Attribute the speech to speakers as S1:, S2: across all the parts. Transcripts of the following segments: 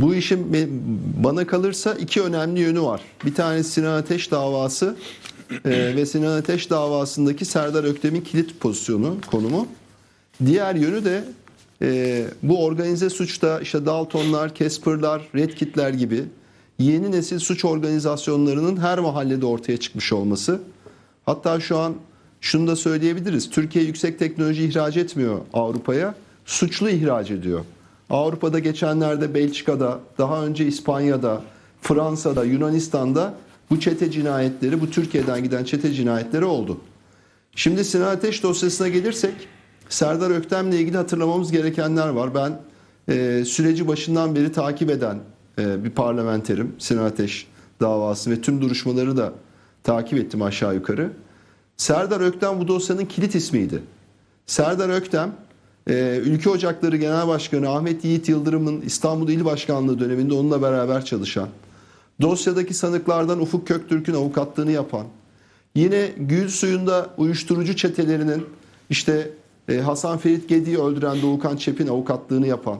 S1: Bu işin bana kalırsa iki önemli yönü var. Bir tanesi Sinan Ateş davası e, ve Sinan Ateş davasındaki Serdar Öktem'in kilit pozisyonu, konumu. Diğer yönü de e, bu organize suçta işte Daltonlar, Casper'lar, Red Kit'ler gibi yeni nesil suç organizasyonlarının her mahallede ortaya çıkmış olması. Hatta şu an şunu da söyleyebiliriz. Türkiye yüksek teknoloji ihraç etmiyor Avrupa'ya. Suçlu ihraç ediyor. Avrupa'da geçenlerde Belçika'da, daha önce İspanya'da, Fransa'da, Yunanistan'da bu çete cinayetleri, bu Türkiye'den giden çete cinayetleri oldu. Şimdi Sinan Ateş dosyasına gelirsek Serdar Öktem'le ilgili hatırlamamız gerekenler var. Ben e, süreci başından beri takip eden e, bir parlamenterim. Sinan Ateş davası ve tüm duruşmaları da takip ettim aşağı yukarı. Serdar Öktem bu dosyanın kilit ismiydi. Serdar Öktem, e, Ülke Ocakları Genel Başkanı Ahmet Yiğit Yıldırım'ın İstanbul İl Başkanlığı döneminde onunla beraber çalışan, dosyadaki sanıklardan Ufuk Köktürk'ün avukatlığını yapan, Yine Gül Suyu'nda uyuşturucu çetelerinin işte e, Hasan Ferit Gedi'yi öldüren Doğukan Çep'in avukatlığını yapan,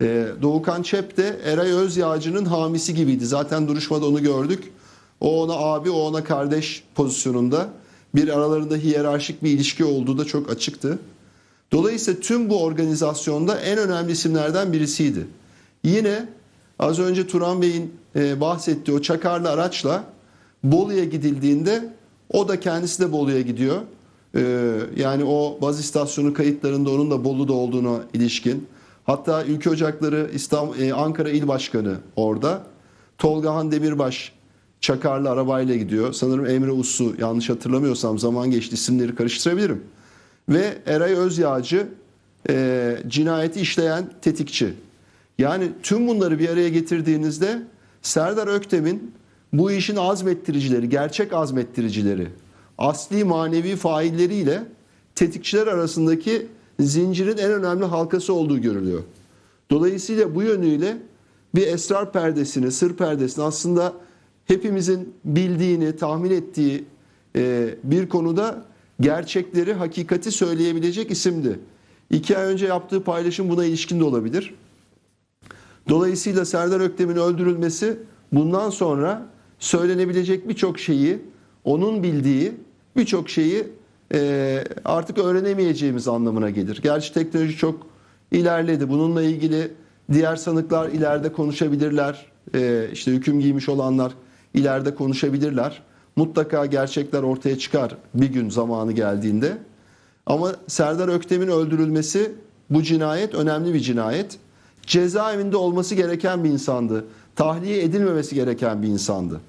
S1: e, Doğukan Çep de Eray Özyağcı'nın hamisi gibiydi. Zaten duruşmada onu gördük. O ona abi, o ona kardeş pozisyonunda bir aralarında hiyerarşik bir ilişki olduğu da çok açıktı. Dolayısıyla tüm bu organizasyonda en önemli isimlerden birisiydi. Yine az önce Turan Bey'in e, bahsettiği o çakarlı araçla Bolu'ya gidildiğinde o da kendisi de Bolu'ya gidiyor. Ee, yani o baz istasyonu kayıtlarında onun da Bolu'da olduğuna ilişkin. Hatta Ülke Ocakları İstanbul, e, Ankara İl Başkanı orada. Tolgahan Demirbaş çakarlı arabayla gidiyor. Sanırım Emre Uslu yanlış hatırlamıyorsam zaman geçti isimleri karıştırabilirim. Ve Eray Özyağcı e, cinayeti işleyen tetikçi. Yani tüm bunları bir araya getirdiğinizde Serdar Öktem'in bu işin azmettiricileri, gerçek azmettiricileri, asli manevi failleriyle tetikçiler arasındaki zincirin en önemli halkası olduğu görülüyor. Dolayısıyla bu yönüyle bir esrar perdesini, sır perdesini aslında hepimizin bildiğini, tahmin ettiği e, bir konuda gerçekleri, hakikati söyleyebilecek isimdi. İki ay önce yaptığı paylaşım buna ilişkin de olabilir. Dolayısıyla Serdar Öktem'in öldürülmesi bundan sonra söylenebilecek birçok şeyi, onun bildiği birçok şeyi e, artık öğrenemeyeceğimiz anlamına gelir. Gerçi teknoloji çok ilerledi. Bununla ilgili diğer sanıklar ileride konuşabilirler. E, işte hüküm giymiş olanlar ileride konuşabilirler. Mutlaka gerçekler ortaya çıkar bir gün zamanı geldiğinde. Ama Serdar Öktem'in öldürülmesi bu cinayet önemli bir cinayet. Cezaevinde olması gereken bir insandı. Tahliye edilmemesi gereken bir insandı.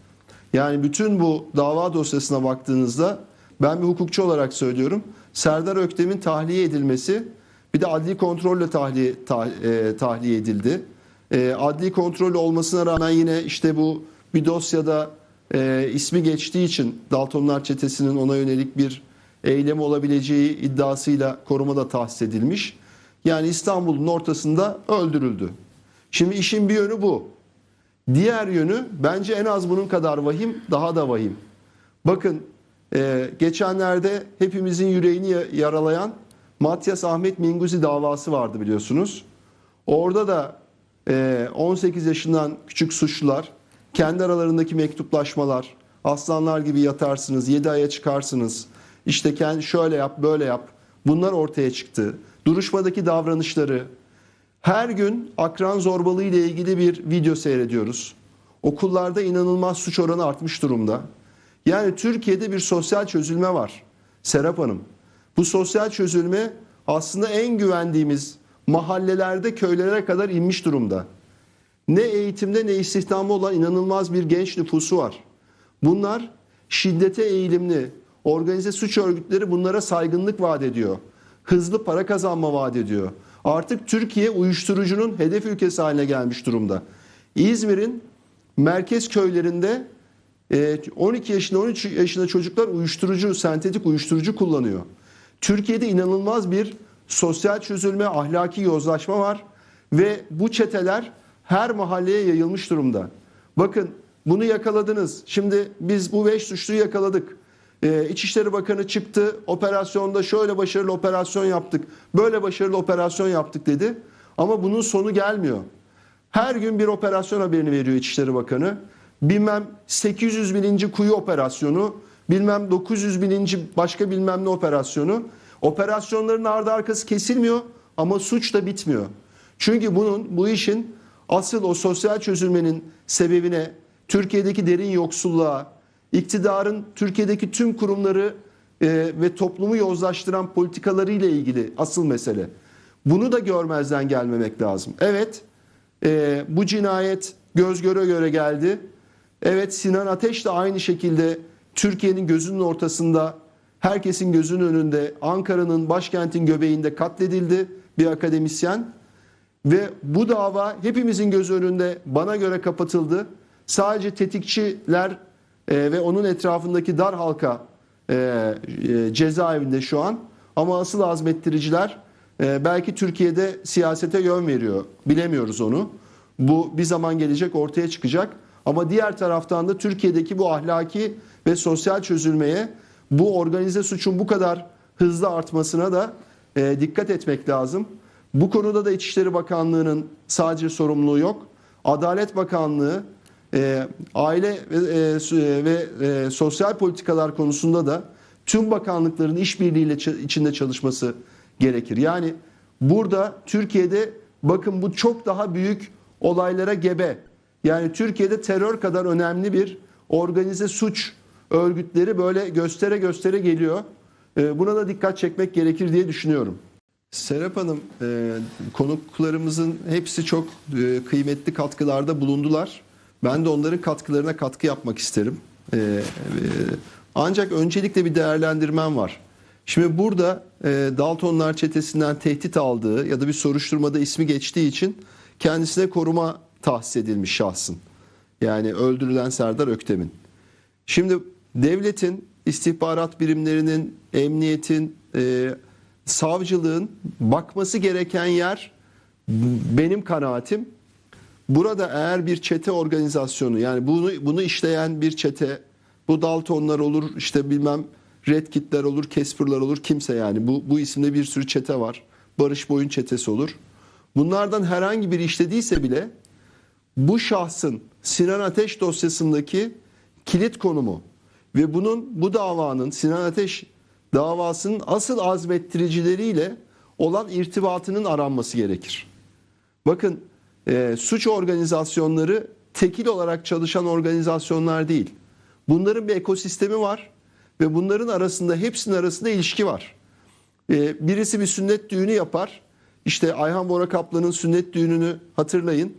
S1: Yani bütün bu dava dosyasına baktığınızda ben bir hukukçu olarak söylüyorum. Serdar Öktem'in tahliye edilmesi bir de adli kontrolle tahliye, tah, e, tahliye edildi. E, adli kontrol olmasına rağmen yine işte bu bir dosyada e, ismi geçtiği için Daltonlar çetesinin ona yönelik bir eylemi olabileceği iddiasıyla korumada tahsis edilmiş. Yani İstanbul'un ortasında öldürüldü. Şimdi işin bir yönü bu. Diğer yönü bence en az bunun kadar vahim, daha da vahim. Bakın e, geçenlerde hepimizin yüreğini ya- yaralayan Matyas Ahmet Minguzi davası vardı biliyorsunuz. Orada da e, 18 yaşından küçük suçlular kendi aralarındaki mektuplaşmalar, aslanlar gibi yatarsınız, 7 aya çıkarsınız, işte kendi şöyle yap, böyle yap. Bunlar ortaya çıktı. Duruşmadaki davranışları, her gün akran zorbalığı ile ilgili bir video seyrediyoruz. Okullarda inanılmaz suç oranı artmış durumda. Yani Türkiye'de bir sosyal çözülme var. Serap Hanım. Bu sosyal çözülme aslında en güvendiğimiz mahallelerde köylere kadar inmiş durumda. Ne eğitimde ne istihdamda olan inanılmaz bir genç nüfusu var. Bunlar şiddete eğilimli, organize suç örgütleri bunlara saygınlık vaat ediyor. Hızlı para kazanma vaat ediyor. Artık Türkiye uyuşturucunun hedef ülkesi haline gelmiş durumda. İzmir'in merkez köylerinde e, 12 yaşında 13 yaşında çocuklar uyuşturucu, sentetik uyuşturucu kullanıyor. Türkiye'de inanılmaz bir sosyal çözülme, ahlaki yozlaşma var ve bu çeteler her mahalleye yayılmış durumda. Bakın bunu yakaladınız. Şimdi biz bu 5 suçluyu yakaladık. Ee, İçişleri Bakanı çıktı operasyonda şöyle başarılı operasyon yaptık, böyle başarılı operasyon yaptık dedi. Ama bunun sonu gelmiyor. Her gün bir operasyon haberini veriyor İçişleri Bakanı. Bilmem 800 bininci kuyu operasyonu, bilmem 900 bininci başka bilmem ne operasyonu. Operasyonların ardı arkası kesilmiyor ama suç da bitmiyor. Çünkü bunun bu işin asıl o sosyal çözülmenin sebebine Türkiye'deki derin yoksulluğa, iktidarın Türkiye'deki tüm kurumları e, ve toplumu yozlaştıran politikaları ile ilgili asıl mesele. Bunu da görmezden gelmemek lazım. Evet, e, bu cinayet göz göre göre geldi. Evet, Sinan Ateş de aynı şekilde Türkiye'nin gözünün ortasında, herkesin gözünün önünde, Ankara'nın başkentin göbeğinde katledildi bir akademisyen. Ve bu dava hepimizin göz önünde bana göre kapatıldı. Sadece tetikçiler e, ve onun etrafındaki dar halka e, e, cezaevinde şu an. Ama asıl azmettiriciler e, belki Türkiye'de siyasete yön veriyor. Bilemiyoruz onu. Bu bir zaman gelecek ortaya çıkacak. Ama diğer taraftan da Türkiye'deki bu ahlaki ve sosyal çözülmeye bu organize suçun bu kadar hızlı artmasına da e, dikkat etmek lazım. Bu konuda da İçişleri Bakanlığı'nın sadece sorumluluğu yok. Adalet Bakanlığı e, aile ve, e, su- ve e, sosyal politikalar konusunda da tüm bakanlıkların işbirliğiyle içinde çalışması gerekir. Yani burada Türkiye'de bakın bu çok daha büyük olaylara gebe. Yani Türkiye'de terör kadar önemli bir organize suç örgütleri böyle göstere göstere geliyor. E, buna da dikkat çekmek gerekir diye düşünüyorum. Serap Hanım, e, konuklarımızın hepsi çok e, kıymetli katkılarda bulundular. Ben de onların katkılarına katkı yapmak isterim. E, e, ancak öncelikle bir değerlendirmem var. Şimdi burada e, Daltonlar çetesinden tehdit aldığı ya da bir soruşturmada ismi geçtiği için kendisine koruma tahsis edilmiş şahsın. Yani öldürülen Serdar Öktem'in. Şimdi devletin, istihbarat birimlerinin, emniyetin, e, savcılığın bakması gereken yer benim kanaatim. Burada eğer bir çete organizasyonu yani bunu bunu işleyen bir çete bu Daltonlar olur işte bilmem Red Kit'ler olur, Casper'lar olur kimse yani bu bu isimde bir sürü çete var. Barış Boyun çetesi olur. Bunlardan herhangi biri işlediyse bile bu şahsın Sinan Ateş dosyasındaki kilit konumu ve bunun bu davanın Sinan Ateş davasının asıl azmettiricileriyle olan irtibatının aranması gerekir. Bakın e, suç organizasyonları tekil olarak çalışan organizasyonlar değil. Bunların bir ekosistemi var ve bunların arasında hepsinin arasında ilişki var. E, birisi bir sünnet düğünü yapar. İşte Ayhan Bora Kaplan'ın sünnet düğününü hatırlayın.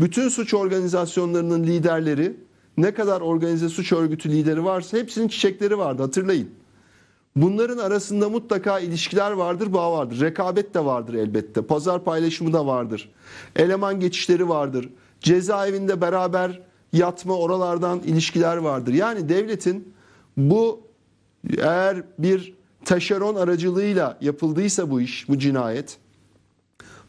S1: Bütün suç organizasyonlarının liderleri ne kadar organize suç örgütü lideri varsa hepsinin çiçekleri vardı hatırlayın. Bunların arasında mutlaka ilişkiler vardır, bağ vardır. Rekabet de vardır elbette. Pazar paylaşımı da vardır. Eleman geçişleri vardır. Cezaevinde beraber yatma oralardan ilişkiler vardır. Yani devletin bu eğer bir taşeron aracılığıyla yapıldıysa bu iş, bu cinayet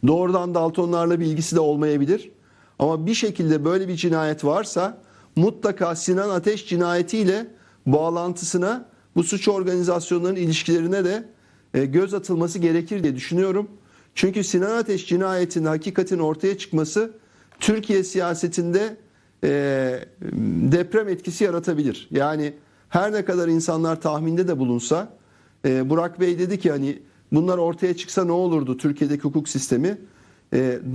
S1: doğrudan Daltonlarla bir ilgisi de olmayabilir. Ama bir şekilde böyle bir cinayet varsa mutlaka Sinan Ateş cinayetiyle bağlantısına bu suç organizasyonlarının ilişkilerine de e, göz atılması gerekir diye düşünüyorum. Çünkü Sinan Ateş cinayetinin hakikatin ortaya çıkması Türkiye siyasetinde e, deprem etkisi yaratabilir. Yani her ne kadar insanlar tahminde de bulunsa e, Burak Bey dedi ki hani bunlar ortaya çıksa ne olurdu Türkiye'deki hukuk sistemi?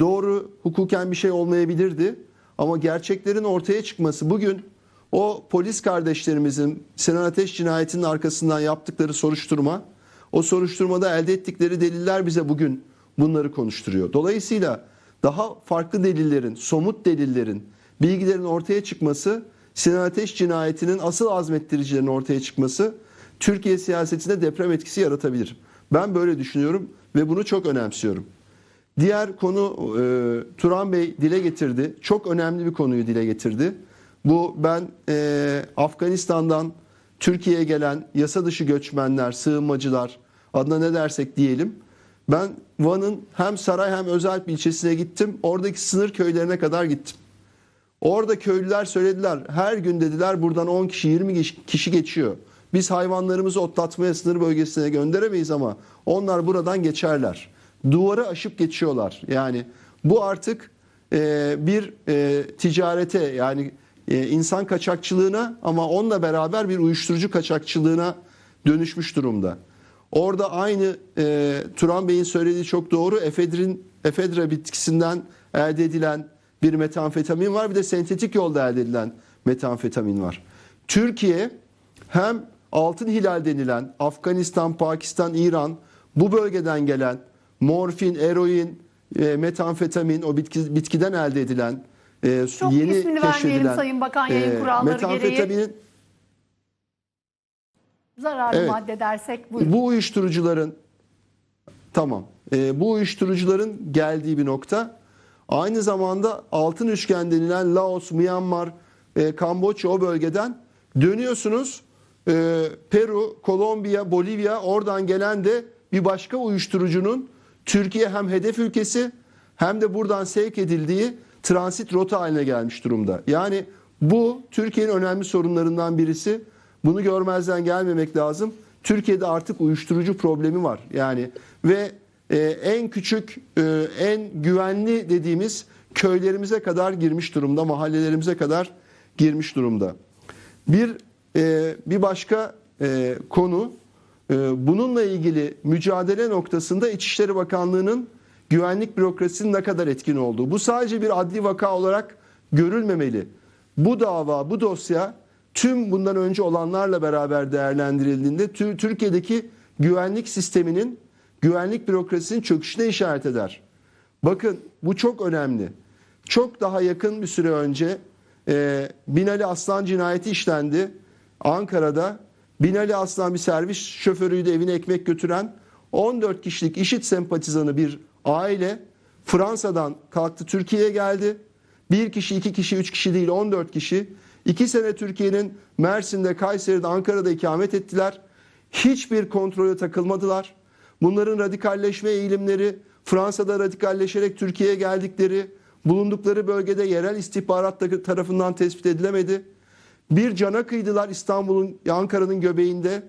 S1: Doğru hukuken bir şey olmayabilirdi ama gerçeklerin ortaya çıkması bugün o polis kardeşlerimizin Sinan Ateş cinayetinin arkasından yaptıkları soruşturma, o soruşturmada elde ettikleri deliller bize bugün bunları konuşturuyor. Dolayısıyla daha farklı delillerin, somut delillerin, bilgilerin ortaya çıkması, Sinan Ateş cinayetinin asıl azmettiricilerin ortaya çıkması Türkiye siyasetinde deprem etkisi yaratabilir. Ben böyle düşünüyorum ve bunu çok önemsiyorum. Diğer konu e, Turan Bey dile getirdi. Çok önemli bir konuyu dile getirdi. Bu ben e, Afganistan'dan Türkiye'ye gelen yasa dışı göçmenler, sığınmacılar adına ne dersek diyelim. Ben Van'ın hem Saray hem Özalp ilçesine gittim. Oradaki sınır köylerine kadar gittim. Orada köylüler söylediler. Her gün dediler buradan 10 kişi 20 kişi geçiyor. Biz hayvanlarımızı otlatmaya sınır bölgesine gönderemeyiz ama onlar buradan geçerler. Duvarı aşıp geçiyorlar. Yani bu artık e, bir e, ticarete yani insan kaçakçılığına ama onunla beraber bir uyuşturucu kaçakçılığına dönüşmüş durumda. Orada aynı e, Turan Bey'in söylediği çok doğru. Efedrin, efedra bitkisinden elde edilen bir metamfetamin var. Bir de sentetik yolda elde edilen metamfetamin var. Türkiye hem altın hilal denilen Afganistan, Pakistan, İran bu bölgeden gelen morfin, eroin, e, metamfetamin o bitki, bitkiden elde edilen e,
S2: Çok
S1: yeni
S2: ismini vermeyelim
S1: keşfedilen
S2: Sayın Bakan yayın
S1: e,
S2: kuralları gereği. Zararlı
S1: Evet.
S2: madde dersek buyurun.
S1: Bu uyuşturucuların tamam. Ee, bu uyuşturucuların geldiği bir nokta. Aynı zamanda altın üçgen denilen Laos, Myanmar, e, Kamboçya o bölgeden dönüyorsunuz. Ee, Peru, Kolombiya, Bolivya oradan gelen de bir başka uyuşturucunun Türkiye hem hedef ülkesi hem de buradan sevk edildiği transit rota haline gelmiş durumda. Yani bu Türkiye'nin önemli sorunlarından birisi. Bunu görmezden gelmemek lazım. Türkiye'de artık uyuşturucu problemi var. Yani ve e, en küçük, e, en güvenli dediğimiz köylerimize kadar girmiş durumda, mahallelerimize kadar girmiş durumda. Bir e, bir başka e, konu e, bununla ilgili mücadele noktasında İçişleri Bakanlığı'nın güvenlik bürokrasisinin ne kadar etkin olduğu. Bu sadece bir adli vaka olarak görülmemeli. Bu dava, bu dosya tüm bundan önce olanlarla beraber değerlendirildiğinde Tür- Türkiye'deki güvenlik sisteminin, güvenlik bürokrasisinin çöküşüne işaret eder. Bakın bu çok önemli. Çok daha yakın bir süre önce e, Binali Aslan cinayeti işlendi. Ankara'da Binali Aslan bir servis şoförüydü evine ekmek götüren 14 kişilik işit sempatizanı bir aile Fransa'dan kalktı Türkiye'ye geldi. Bir kişi, iki kişi, üç kişi değil 14 kişi. İki sene Türkiye'nin Mersin'de, Kayseri'de, Ankara'da ikamet ettiler. Hiçbir kontrole takılmadılar. Bunların radikalleşme eğilimleri, Fransa'da radikalleşerek Türkiye'ye geldikleri, bulundukları bölgede yerel istihbarat da- tarafından tespit edilemedi. Bir cana kıydılar İstanbul'un, Ankara'nın göbeğinde.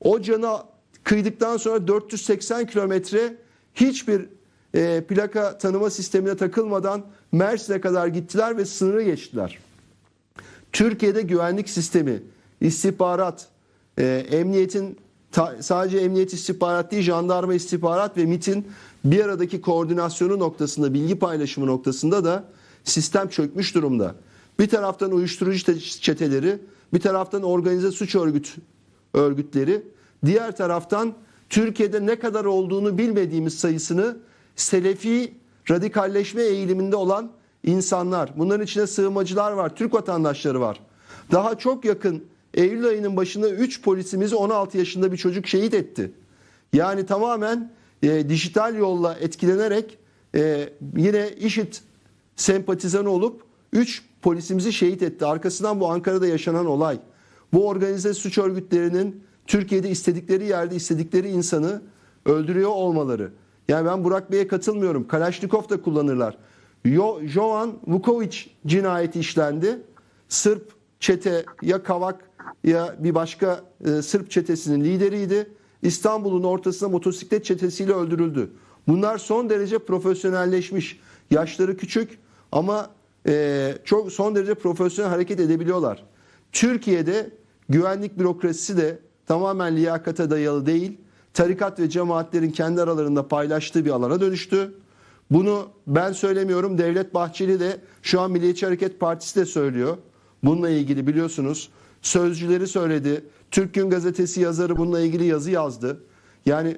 S1: O cana kıydıktan sonra 480 kilometre hiçbir e, plaka tanıma sistemine takılmadan Mersin'e kadar gittiler ve sınırı geçtiler. Türkiye'de güvenlik sistemi, istihbarat, e, emniyetin ta- sadece emniyet istihbarat değil, jandarma istihbarat ve MIT'in bir aradaki koordinasyonu noktasında, bilgi paylaşımı noktasında da sistem çökmüş durumda. Bir taraftan uyuşturucu te- çeteleri, bir taraftan organize suç örgüt örgütleri, diğer taraftan Türkiye'de ne kadar olduğunu bilmediğimiz sayısını selefi radikalleşme eğiliminde olan insanlar. Bunların içinde sığınmacılar var, Türk vatandaşları var. Daha çok yakın Eylül ayının başında 3 polisimizi 16 yaşında bir çocuk şehit etti. Yani tamamen e, dijital yolla etkilenerek e, yine IŞİD sempatizanı olup 3 polisimizi şehit etti. Arkasından bu Ankara'da yaşanan olay. Bu organize suç örgütlerinin Türkiye'de istedikleri yerde istedikleri insanı öldürüyor olmaları. Yani ben Burak Bey'e katılmıyorum. Kalaşnikov da kullanırlar. Yo, Jovan Vukovic cinayeti işlendi. Sırp çete ya Kavak ya bir başka e, Sırp çetesinin lideriydi. İstanbul'un ortasına motosiklet çetesiyle öldürüldü. Bunlar son derece profesyonelleşmiş. Yaşları küçük ama e, çok son derece profesyonel hareket edebiliyorlar. Türkiye'de güvenlik bürokrasisi de tamamen liyakata dayalı değil. Tarikat ve cemaatlerin kendi aralarında paylaştığı bir alana dönüştü. Bunu ben söylemiyorum. Devlet Bahçeli de şu an Milliyetçi Hareket Partisi de söylüyor. Bununla ilgili biliyorsunuz. Sözcüleri söyledi. Türk Gün Gazetesi yazarı bununla ilgili yazı yazdı. Yani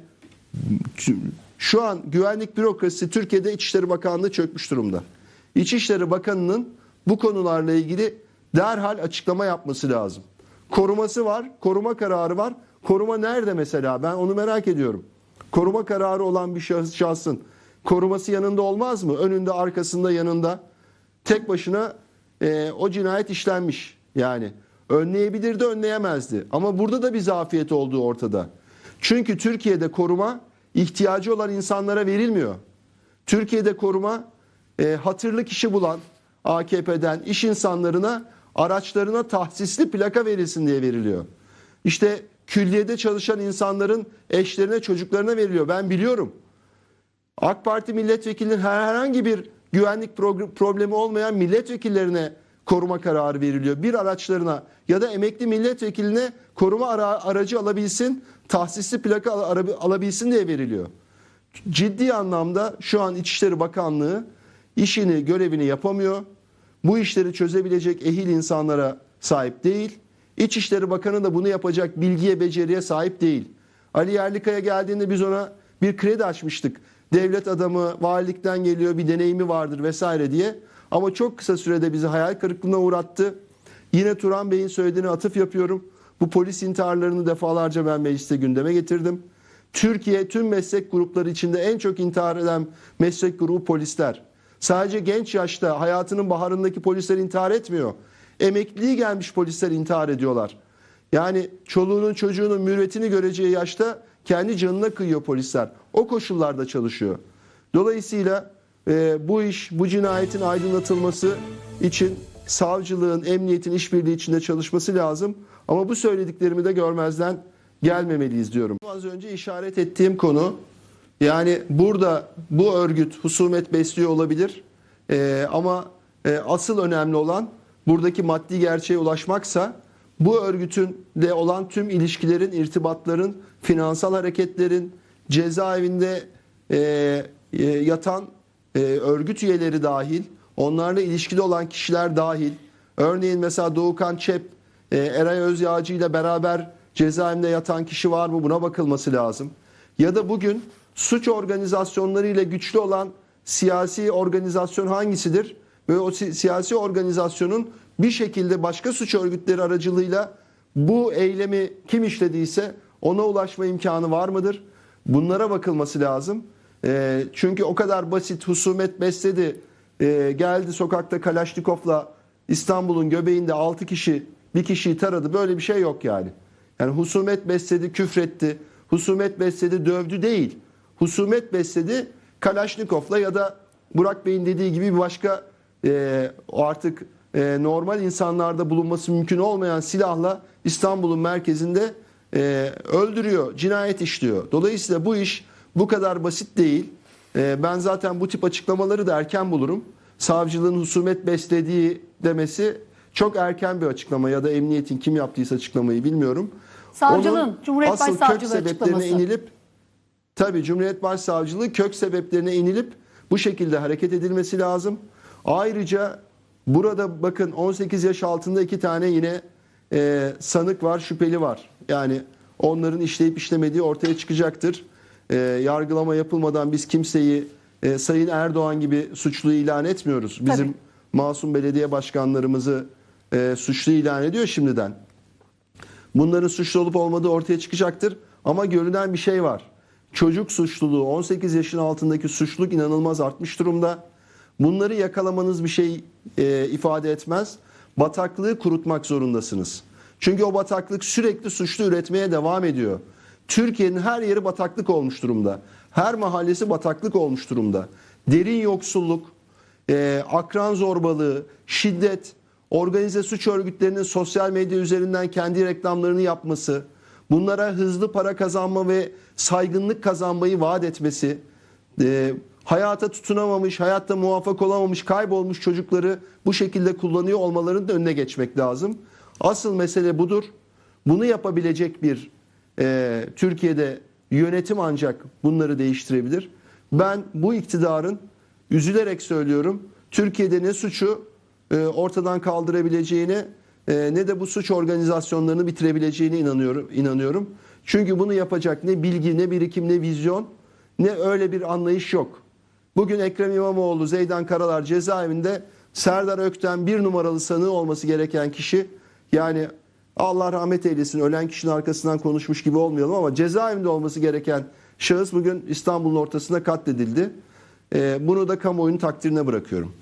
S1: şu an güvenlik bürokrasisi Türkiye'de İçişleri Bakanlığı çökmüş durumda. İçişleri Bakanı'nın bu konularla ilgili derhal açıklama yapması lazım. Koruması var, koruma kararı var. Koruma nerede mesela? Ben onu merak ediyorum. Koruma kararı olan bir şahıs şahsın koruması yanında olmaz mı? Önünde, arkasında, yanında. Tek başına e, o cinayet işlenmiş. Yani önleyebilirdi, önleyemezdi. Ama burada da bir zafiyet olduğu ortada. Çünkü Türkiye'de koruma ihtiyacı olan insanlara verilmiyor. Türkiye'de koruma e, hatırlı kişi bulan AKP'den iş insanlarına araçlarına tahsisli plaka verilsin diye veriliyor. İşte külliyede çalışan insanların eşlerine çocuklarına veriliyor. Ben biliyorum. AK Parti milletvekilinin herhangi bir güvenlik problemi olmayan milletvekillerine koruma kararı veriliyor. Bir araçlarına ya da emekli milletvekiline koruma ara- aracı alabilsin, tahsisli plaka al- alabilsin diye veriliyor. Ciddi anlamda şu an İçişleri Bakanlığı işini, görevini yapamıyor. Bu işleri çözebilecek ehil insanlara sahip değil. İçişleri Bakanı da bunu yapacak bilgiye, beceriye sahip değil. Ali Yerlikaya geldiğinde biz ona bir kredi açmıştık. Devlet adamı, valilikten geliyor, bir deneyimi vardır vesaire diye. Ama çok kısa sürede bizi hayal kırıklığına uğrattı. Yine Turan Bey'in söylediğine atıf yapıyorum. Bu polis intiharlarını defalarca ben mecliste gündeme getirdim. Türkiye tüm meslek grupları içinde en çok intihar eden meslek grubu polisler. Sadece genç yaşta hayatının baharındaki polisler intihar etmiyor. Emekliliği gelmiş polisler intihar ediyorlar. Yani çoluğunun çocuğunun mürvetini göreceği yaşta kendi canına kıyıyor polisler. O koşullarda çalışıyor. Dolayısıyla e, bu iş, bu cinayetin aydınlatılması için savcılığın, emniyetin işbirliği içinde çalışması lazım. Ama bu söylediklerimi de görmezden gelmemeliyiz diyorum. Az önce işaret ettiğim konu yani burada bu örgüt husumet besliyor olabilir E, ama e, asıl önemli olan buradaki maddi gerçeğe ulaşmaksa bu örgütünle olan tüm ilişkilerin, irtibatların, finansal hareketlerin, cezaevinde e, e, yatan e, örgüt üyeleri dahil, onlarla ilişkili olan kişiler dahil, örneğin mesela Doğukan Çep, e, Eray Özyağcı ile beraber cezaevinde yatan kişi var mı buna bakılması lazım. Ya da bugün suç organizasyonları ile güçlü olan siyasi organizasyon hangisidir? Ve o si- siyasi organizasyonun bir şekilde başka suç örgütleri aracılığıyla bu eylemi kim işlediyse ona ulaşma imkanı var mıdır? Bunlara bakılması lazım. E, çünkü o kadar basit husumet besledi. E, geldi sokakta Kalaşnikov'la İstanbul'un göbeğinde 6 kişi bir kişiyi taradı. Böyle bir şey yok yani. Yani husumet besledi, küfretti. Husumet besledi, dövdü değil. Husumet besledi Kalaşnikov'la ya da Burak Bey'in dediği gibi bir başka e, artık e, normal insanlarda bulunması mümkün olmayan silahla İstanbul'un merkezinde e, öldürüyor, cinayet işliyor. Dolayısıyla bu iş bu kadar basit değil. E, ben zaten bu tip açıklamaları da erken bulurum. Savcılığın husumet beslediği demesi çok erken bir açıklama ya da emniyetin kim yaptıysa açıklamayı bilmiyorum.
S2: Savcılığın,
S1: Onun
S2: Cumhuriyet
S1: asıl kök sebeplerine
S2: açıklaması.
S1: inilip tabii Cumhuriyet Başsavcılığı kök sebeplerine inilip bu şekilde hareket edilmesi lazım. Ayrıca burada bakın 18 yaş altında iki tane yine e, sanık var, şüpheli var. Yani onların işleyip işlemediği ortaya çıkacaktır. E, yargılama yapılmadan biz kimseyi e, Sayın Erdoğan gibi suçlu ilan etmiyoruz. Bizim
S2: Tabii.
S1: masum belediye başkanlarımızı e, suçlu ilan ediyor şimdiden. Bunların suçlu olup olmadığı ortaya çıkacaktır. Ama görünen bir şey var. Çocuk suçluluğu, 18 yaşın altındaki suçluluk inanılmaz artmış durumda. Bunları yakalamanız bir şey e, ifade etmez. Bataklığı kurutmak zorundasınız. Çünkü o bataklık sürekli suçlu üretmeye devam ediyor. Türkiye'nin her yeri bataklık olmuş durumda. Her mahallesi bataklık olmuş durumda. Derin yoksulluk, e, akran zorbalığı, şiddet, organize suç örgütlerinin sosyal medya üzerinden kendi reklamlarını yapması, bunlara hızlı para kazanma ve saygınlık kazanmayı vaat etmesi, e, hayata tutunamamış, hayatta muvaffak olamamış, kaybolmuş çocukları bu şekilde kullanıyor olmalarının da önüne geçmek lazım. Asıl mesele budur. Bunu yapabilecek bir e, Türkiye'de yönetim ancak bunları değiştirebilir. Ben bu iktidarın üzülerek söylüyorum Türkiye'de ne suçu e, ortadan kaldırabileceğini e, ne de bu suç organizasyonlarını bitirebileceğine inanıyorum. inanıyorum. Çünkü bunu yapacak ne bilgi, ne birikim, ne vizyon, ne öyle bir anlayış yok. Bugün Ekrem İmamoğlu, Zeydan Karalar cezaevinde Serdar Ökten bir numaralı sanığı olması gereken kişi yani Allah rahmet eylesin ölen kişinin arkasından konuşmuş gibi olmayalım ama cezaevinde olması gereken şahıs bugün İstanbul'un ortasında katledildi. E, bunu da kamuoyunun takdirine bırakıyorum.